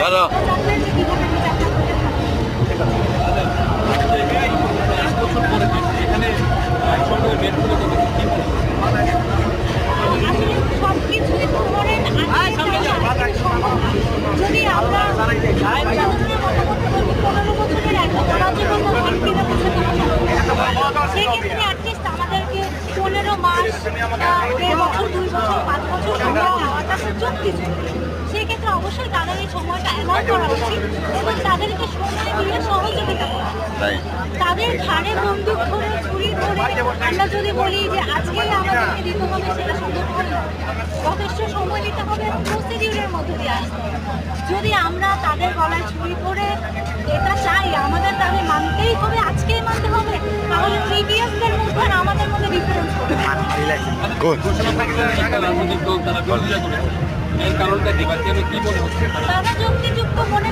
দাদা। সেক্ষেত্রে অ্যাটলিস্ট আমাদেরকে পনেরো মাস কিছু সেক্ষেত্রে অবশ্যই তাদের এই সময়টা অ্যালাউ করা উচিত এবং তাদেরকে সময় দিয়ে সহযোগিতা করা। তাদের ঘাড়ে বন্দুক ধরে ছুরি ধরে আমরা যদি বলি যে আজকেই আমাদেরকে দিতে হবে সেটা সম্ভব হবে না যথেষ্ট সময় দিতে হবে এবং প্রসিডিউরের মধ্যে দিয়ে আসতে হবে। যদি আমরা তাদের গলায় ছুরি ধরে এটা চাই আমাদের তাদের মানতেই হবে আজকেই মানতে হবে। তাহলে প্রিভিয়াসদের মধ্যে আর আমাদের মধ্যে ডিফারেন্স হবে। এর কারণটা কি বা কেন কি মনে হচ্ছে তারা যুক্তিযুক্ত মনে